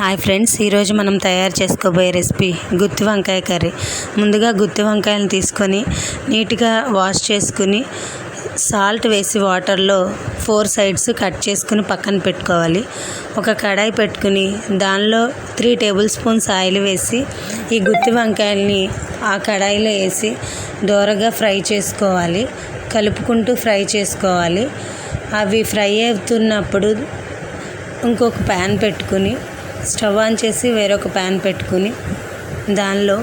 Hi friends ఈరోజు మనం తయారు చేసుకోబోయే రెసిపీ గుత్తి వంకాయ కర్రీ. ముందుగా గుత్తి వంకాయలను తీసుకొని నీట్గా వాష్ చేసుకుని సాల్ట్ వేసి వాటర్లో ఫోర్ సైడ్స్ కట్ చేసుకుని పక్కన పెట్టుకోవాలి. ఒక కడాయి పెట్టుకుని దానిలో త్రీ టేబుల్ స్పూన్స్ ఆయిల్ వేసి ఈ గుత్తి వంకాయల్ని ఆ కడాయిలో వేసి దోరగా ఫ్రై చేసుకోవాలి. కలుపుకుంటూ ఫ్రై చేసుకోవాలి. అవి ఫ్రై అవుతున్నప్పుడు ఇంకొక ప్యాన్ పెట్టుకుని స్టవ్ ఆన్ చేసి వేరొక ప్యాన్ పెట్టుకుని దానిలో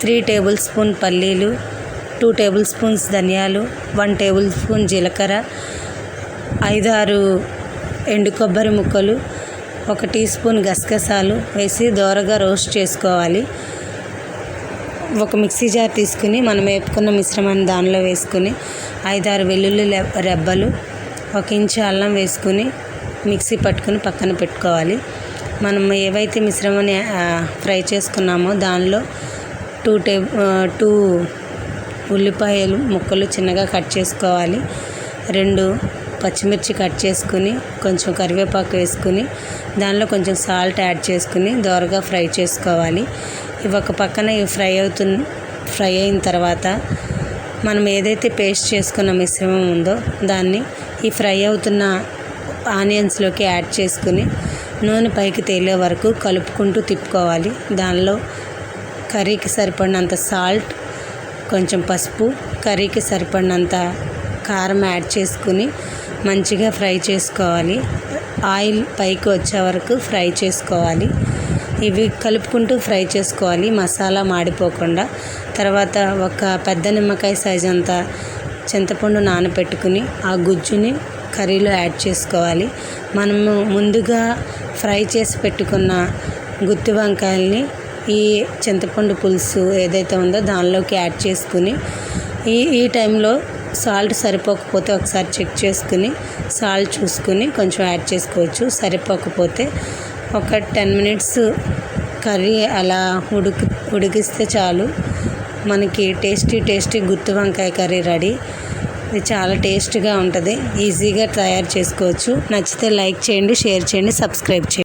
త్రీ టేబుల్ స్పూన్ పల్లీలు టూ టేబుల్ స్పూన్స్ ధనియాలు వన్ టేబుల్ స్పూన్ జీలకర్ర ఐదారు ఎండు కొబ్బరి ముక్కలు ఒక టీ స్పూన్ గసగసాలు వేసి దోరగా రోస్ట్ చేసుకోవాలి. ఒక మిక్సీ జార్ తీసుకుని మనం వేపుకున్న మిశ్రమాన్ని దానిలో వేసుకుని ఐదారు వెల్లుల్లి రెబ్బలు ఒక ఇంచు అల్లం వేసుకుని మిక్సీ పట్టుకుని పక్కన పెట్టుకోవాలి. మనం ఏవైతే మిశ్రమాన్ని ఫ్రై చేసుకున్నామో దానిలో టూ టే టూ ఉల్లిపాయలు ముక్కలు చిన్నగా కట్ చేసుకోవాలి. రెండు పచ్చిమిర్చి కట్ చేసుకుని కొంచెం కరివేపాకు వేసుకుని దానిలో కొంచెం సాల్ట్ యాడ్ చేసుకుని దోరగా ఫ్రై చేసుకోవాలి. ఇవి ఒక పక్కన ఇవి ఫ్రై అవుతున్న ఫ్రై అయిన తర్వాత మనం ఏదైతే పేస్ట్ చేసుకున్న మిశ్రమం ఉందో దాన్ని ఈ ఫ్రై అవుతున్న ఆనియన్స్లోకి యాడ్ చేసుకుని నూనె పైకి తేలే వరకు కలుపుకుంటూ తిప్పుకోవాలి. దానిలో కర్రీకి సరిపడినంత సాల్ట్ కొంచెం పసుపు కర్రీకి సరిపడినంత కారం యాడ్ చేసుకుని మంచిగా ఫ్రై చేసుకోవాలి. ఆయిల్ పైకి వచ్చే వరకు ఫ్రై చేసుకోవాలి. ఇవి కలుపుకుంటూ ఫ్రై చేసుకోవాలి. మసాలా మాడిపోకుండా. తర్వాత ఒక పెద్ద నిమ్మకాయ సైజ్ అంతా చింతపండు నానబెట్టుకుని ఆ గుజ్జుని కర్రీలో యాడ్ చేసుకోవాలి. మనము ముందుగా ఫ్రై చేసి పెట్టుకున్న గుత్తి వంకాయల్ని ఈ చింతపండు పులుసు ఏదైతే ఉందో దానిలోకి యాడ్ చేసుకుని ఈ ఈ టైంలో సాల్ట్ సరిపోకపోతే ఒకసారి చెక్ చేసుకుని సాల్ట్ చూసుకుని కొంచెం యాడ్ చేసుకోవచ్చు. సరిపోకపోతే ఒక టెన్ మినిట్స్ కర్రీ అలా ఉడుకు ఉడికిస్తే చాలు. మనకి టేస్టీ టేస్టీ గుత్తి వంకాయ కర్రీ రెడీ. ఇది చాలా టేస్ట్గా ఉంటుంది. ఈజీగా తయారు చేసుకోవచ్చు. నచ్చితే లైక్ చేయండి షేర్ చేయండి సబ్స్క్రైబ్ చేయండి.